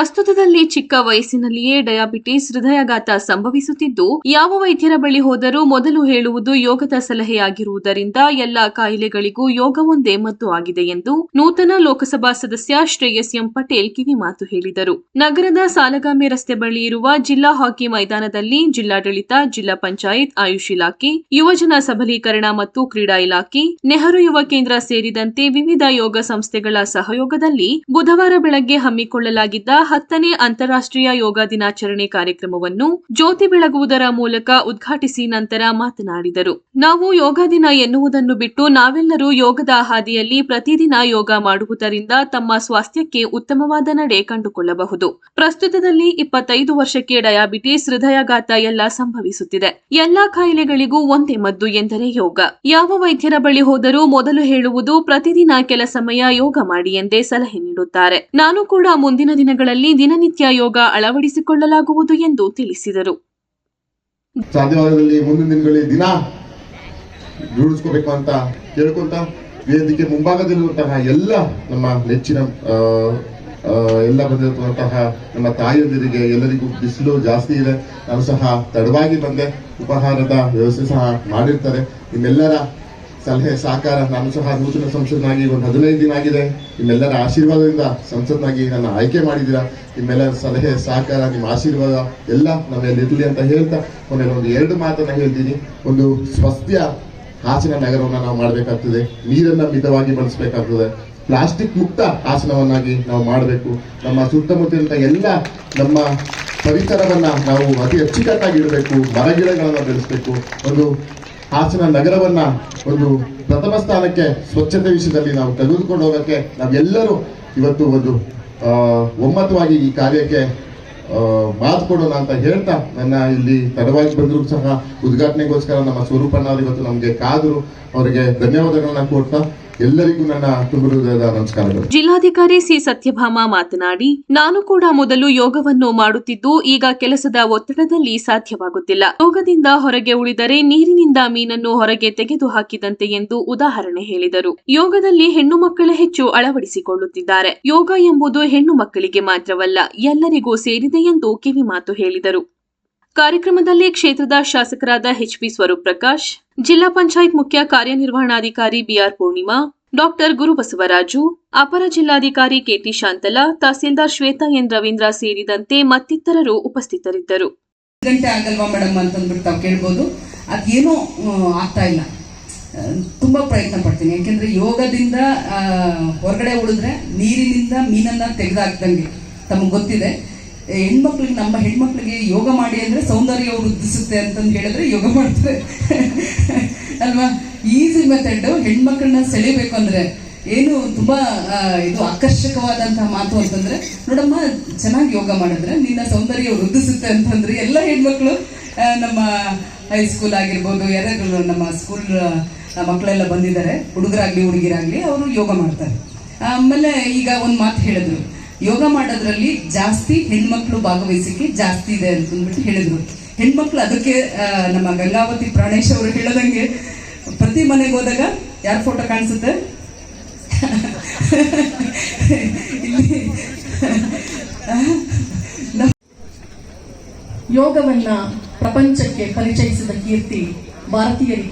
ಪ್ರಸ್ತುತದಲ್ಲಿ ಚಿಕ್ಕ ವಯಸ್ಸಿನಲ್ಲಿಯೇ ಡಯಾಬಿಟಿಸ್ ಹೃದಯಾಘಾತ ಸಂಭವಿಸುತ್ತಿದ್ದು, ಯಾವ ವೈದ್ಯರ ಬಳಿ ಹೋದರೂ ಮೊದಲು ಹೇಳುವುದು ಯೋಗದ ಸಲಹೆಯಾಗಿರುವುದರಿಂದ ಎಲ್ಲ ಕಾಯಿಲೆಗಳಿಗೂ ಯೋಗ ಒಂದೇ ಮದ್ದು ಆಗಿದೆ ಎಂದು ನೂತನ ಲೋಕಸಭಾ ಸದಸ್ಯ ಶ್ರೇಯಸ್ ಎಂ ಪಟೇಲ್ ಕಿವಿಮಾತು ಹೇಳಿದರು. ನಗರದ ಸಾಲಗಾಮೆ ರಸ್ತೆ ಬಳಿ ಇರುವ ಜಿಲ್ಲಾ ಹಾಕಿ ಮೈದಾನದಲ್ಲಿ ಜಿಲ್ಲಾಡಳಿತ, ಜಿಲ್ಲಾ ಪಂಚಾಯತ್, ಆಯುಷ್ ಇಲಾಖೆ, ಯುವಜನ ಸಬಲೀಕರಣ ಮತ್ತು ಕ್ರೀಡಾ ಇಲಾಖೆ, ನೆಹರು ಯುವ ಕೇಂದ್ರ ಸೇರಿದಂತೆ ವಿವಿಧ ಯೋಗ ಸಂಸ್ಥೆಗಳ ಸಹಯೋಗದಲ್ಲಿ ಬುಧವಾರ ಬೆಳಗ್ಗೆ ಹಮ್ಮಿಕೊಳ್ಳಲಾಗಿದ್ದ ಹತ್ತನೇ ಅಂತಾರಾಷ್ಟ್ರೀಯ ಯೋಗ ದಿನಾಚರಣೆ ಕಾರ್ಯಕ್ರಮವನ್ನು ಜ್ಯೋತಿ ಬೆಳಗುವುದರ ಮೂಲಕ ಉದ್ಘಾಟಿಸಿ ನಂತರ ಮಾತನಾಡಿದರು. ನಾವು ಯೋಗ ದಿನ ಎನ್ನುವುದನ್ನು ಬಿಟ್ಟು ನಾವೆಲ್ಲರೂ ಯೋಗದ ಹಾದಿಯಲ್ಲಿ ಪ್ರತಿದಿನ ಯೋಗ ಮಾಡುವುದರಿಂದ ತಮ್ಮ ಸ್ವಾಸ್ಥ್ಯಕ್ಕೆ ಉತ್ತಮವಾದ ನಡೆ ಕಂಡುಕೊಳ್ಳಬಹುದು. ಪ್ರಸ್ತುತದಲ್ಲಿ ಇಪ್ಪತ್ತೈದು ವರ್ಷಕ್ಕೆ ಡಯಾಬಿಟಿಸ್ ಹೃದಯಾಘಾತ ಎಲ್ಲ ಸಂಭವಿಸುತ್ತಿದೆ. ಎಲ್ಲಾ ಕಾಯಿಲೆಗಳಿಗೂ ಒಂದೇ ಮದ್ದು ಎಂದರೆ ಯೋಗ. ಯಾವ ವೈದ್ಯರ ಬಳಿ ಹೋದರೂ ಮೊದಲು ಹೇಳುವುದು ಪ್ರತಿದಿನ ಕೆಲ ಸಮಯ ಯೋಗ ಮಾಡಿ ಎಂದೇ ಸಲಹೆ ನೀಡುತ್ತಾರೆ. ನಾನು ಕೂಡ ಮುಂದಿನ ದಿನಗಳಲ್ಲಿ ದಿನನಿತ್ಯ ಯೋಗ ಅಳವಡಿಸಿಕೊಳ್ಳಲಾಗುವುದು ಎಂದು ತಿಳಿಸಿದರು. ದಿನ ರೂಢಿಸ್ಕೋಬೇಕು ಅಂತ ಕೇಳ್ಕೊಂತ ವೇದಿಕೆ ಮುಂಭಾಗದಲ್ಲಿರುವಂತಹ ಎಲ್ಲ ನಮ್ಮ ನೆಚ್ಚಿನ ಎಲ್ಲ ಬಂದಿರುವಂತಹ ನಮ್ಮ ತಾಯಿಯಂದಿರಿಗೆ ಎಲ್ಲರಿಗೂ ಬಿಸಿಲು ಜಾಸ್ತಿ ಇದೆ. ನಾನು ಸಹ ತಡವಾಗಿ ಬಂದೆ. ಉಪಹಾರದ ವ್ಯವಸ್ಥೆ ಸಹ ಮಾಡಿರ್ತಾರೆ. ನಿಮ್ಮೆಲ್ಲರ ಸಲಹೆ, ಸಹಕಾರ, ನಾನು ಸಹ ನೂತನ ಸಂಸದನಾಗಿ ಒಂದು ಹದಿನೈದು ದಿನ ಆಗಿದೆ. ನಿಮ್ಮೆಲ್ಲರ ಆಶೀರ್ವಾದದಿಂದ ಸಂಸದನಾಗಿ ನನ್ನ ಆಯ್ಕೆ ಮಾಡಿದ್ದೀರಾ? ನಿಮ್ಮೆಲ್ಲರ ಸಲಹೆ, ಸಹಕಾರ, ನಿಮ್ಮ ಆಶೀರ್ವಾದ ಎಲ್ಲ ನಮ್ಮಲ್ಲಿ ಇರಲಿ ಅಂತ ಹೇಳ್ತಾ ಕೊನೆಯಲ್ಲಿ ಒಂದು ಎರಡು ಮಾತನ್ನು ಹೇಳ್ತೀನಿ. ಒಂದು ಸ್ವಸ್ಥ ಹಾಸನ ನಗರವನ್ನು ನಾವು ಮಾಡಬೇಕಾಗ್ತದೆ. ನೀರನ್ನು ಮಿತವಾಗಿ ಬಳಸಬೇಕಾಗ್ತದೆ. ಪ್ಲಾಸ್ಟಿಕ್ ಮುಕ್ತ ಹಾಸನವನ್ನಾಗಿ ನಾವು ಮಾಡಬೇಕು. ನಮ್ಮ ಸುತ್ತಮುತ್ತಲಿನ ಎಲ್ಲ ನಮ್ಮ ಪರಿಸರವನ್ನು ನಾವು ಅತಿ ಅಚ್ಚುಕಟ್ಟಾಗಿ ಇಡಬೇಕು. ಮರಗಿಡಗಳನ್ನು ಬೆಳೆಸಬೇಕು. ಒಂದು ಹಾಸನ ನಗರವನ್ನ ಒಂದು ಪ್ರಥಮ ಸ್ಥಾನಕ್ಕೆ ಸ್ವಚ್ಛತೆ ವಿಷಯದಲ್ಲಿ ನಾವು ತೆಗೆದುಕೊಂಡು ಹೋಗಕ್ಕೆ ನಾವೆಲ್ಲರೂ ಇವತ್ತು ಒಂದು ಒಮ್ಮತವಾಗಿ ಈ ಕಾರ್ಯಕ್ಕೆ ಮಾತು ಕೊಡೋಣ ಅಂತ ಹೇಳ್ತಾ ನನ್ನ ಇಲ್ಲಿ ತಡವಾಗಿ ಬಂದರೂ ಸಹ ಉದ್ಘಾಟನೆಗೋಸ್ಕರ ನಮ್ಮ ಸ್ವರೂಪಣ್ಣ ಇವತ್ತು ನಮಗೆ ಕಾದರು. ಅವರಿಗೆ ಧನ್ಯವಾದಗಳನ್ನ ಕೊಡ್ತಾ ಎಲ್ಲರಿಗೂ ನನ್ನ ನಮಸ್ಕಾರಗಳು. ಜಿಲ್ಲಾಧಿಕಾರಿ ಸಿ ಸತ್ಯಭಾಮ ಮಾತನಾಡಿ, ನಾನು ಕೂಡ ಮೊದಲು ಯೋಗವನ್ನು ಮಾಡುತ್ತಿದ್ದು, ಈಗ ಕೆಲಸದ ಒತ್ತಡದಲ್ಲಿ ಸಾಧ್ಯವಾಗುತ್ತಿಲ್ಲ. ಯೋಗದಿಂದ ಹೊರಗೆ ಉಳಿದರೆ ನೀರಿನಿಂದ ಮೀನನ್ನು ಹೊರಗೆ ತೆಗೆದು ಹಾಕಿದಂತೆ ಎಂದು ಉದಾಹರಣೆ ಹೇಳಿದರು. ಯೋಗದಲ್ಲಿ ಹೆಣ್ಣು ಮಕ್ಕಳೇ ಹೆಚ್ಚು ಅಳವಡಿಸಿಕೊಳ್ಳುತ್ತಿದ್ದಾರೆ. ಯೋಗ ಎಂಬುದು ಹೆಣ್ಣು ಮಕ್ಕಳಿಗೆ ಮಾತ್ರವಲ್ಲ, ಎಲ್ಲರಿಗೂ ಸೇರಿದೆ ಎಂದು ಕಿವಿಮಾತು ಹೇಳಿದರು. ಕಾರ್ಯಕ್ರಮದಲ್ಲಿ ಕ್ಷೇತ್ರದ ಶಾಸಕರಾದ ಎಚ್ಪಿ ಸ್ವರೂಪ್ ಪ್ರಕಾಶ್ ಜಿಲ್ಲಾ ಪಂಚಾಯತ್ ಮುಖ್ಯ ಕಾರ್ಯನಿರ್ವಹಣಾಧಿಕಾರಿ ಬಿಆರ್ ಪೂರ್ಣಿಮಾ, ಡಾಕ್ಟರ್ ಗುರುಬಸವರಾಜು, ಅಪರ ಜಿಲ್ಲಾಧಿಕಾರಿ ಕೆಟಿ ಶಾಂತಲಾ, ತಹಸೀಲ್ದಾರ್ ಶ್ವೇತಾ ಎನ್ ರವೀಂದ್ರ ಸೇರಿದಂತೆ ಮತ್ತಿತರರು ಉಪಸ್ಥಿತರಿದ್ದರು. ಅದೇನೋ ಆಗ್ತಾ ಇಲ್ಲ. ತುಂಬಾ ಪ್ರಯತ್ನ ಪಡ್ತೀನಿ. ಯಾಕೆಂದ್ರೆ ಯೋಗದಿಂದ ಹೊರಗಡೆ ಉಳಿದ್ರೆ ನೀರಿನಿಂದ ಮೀನನ್ನ ತೆಗೆದಾಕ್ದಂಗೆ ತಮಗೆ ಗೊತ್ತಿದೆ. ಹೆಣ್ಮಕ್ಳಿಗೆ, ನಮ್ಮ ಹೆಣ್ಮಕ್ಳಿಗೆ ಯೋಗ ಮಾಡಿ ಅಂದ್ರೆ ಸೌಂದರ್ಯ ವೃದ್ಧಿಸುತ್ತೆ ಅಂತಂದು ಹೇಳಿದ್ರೆ ಯೋಗ ಮಾಡ್ತಾರೆ. ಅಲ್ವಾ? ಈಸಿ ಮೆಥಡ್ ಹೆಣ್ಮಕ್ಳನ್ನ ಸೆಳಿಬೇಕು ಅಂದ್ರೆ ಏನು ತುಂಬಾ ಇದು ಆಕರ್ಷಕವಾದಂತಹ ಮಾತು ಅಂತಂದ್ರೆ, ನೋಡಮ್ಮ, ಚೆನ್ನಾಗಿ ಯೋಗ ಮಾಡಿದ್ರೆ ನಿನ್ನ ಸೌಂದರ್ಯ ವೃದ್ಧಿಸುತ್ತೆ ಅಂತಂದ್ರೆ ಎಲ್ಲ ಹೆಣ್ಮಕ್ಳು ನಮ್ಮ ಹೈಸ್ಕೂಲ್ ಆಗಿರ್ಬೋದು, ಯಾರ್ಯಾರು ನಮ್ಮ ಸ್ಕೂಲ್ ಮಕ್ಕಳೆಲ್ಲ ಬಂದಿದ್ದಾರೆ, ಹುಡುಗರಾಗ್ಲಿ, ಹುಡುಗಿರಾಗ್ಲಿ, ಅವರು ಯೋಗ ಮಾಡ್ತಾರೆ. ಆಮೇಲೆ ಈಗ ಒಂದು ಮಾತು ಹೇಳಿದ್ರು. ಯೋಗ ಮಾಡೋದ್ರಲ್ಲಿ ಜಾಸ್ತಿ ಹೆಣ್ಮಕ್ಳು ಭಾಗವಹಿಸಿಕೆ ಜಾಸ್ತಿ ಇದೆ ಅಂತಂದ್ಬಿಟ್ಟು ಹೇಳಿದ್ರು. ಹೆಣ್ಮಕ್ಳು ಅದಕ್ಕೆ ನಮ್ಮ ಗಂಗಾವತಿ ಪ್ರಾಣೇಶ್ ಅವರು ಹೇಳದಂಗೆ, ಪ್ರತಿ ಮನೆಗೆ ಹೋದಾಗ ಯಾರ ಫೋಟೋ ಕಾಣಿಸುತ್ತೆ? ಯೋಗವನ್ನ ಪ್ರಪಂಚಕ್ಕೆ ಪರಿಚಯಿಸಿದ ಕೀರ್ತಿ ಭಾರತೀಯರಿಗೆ.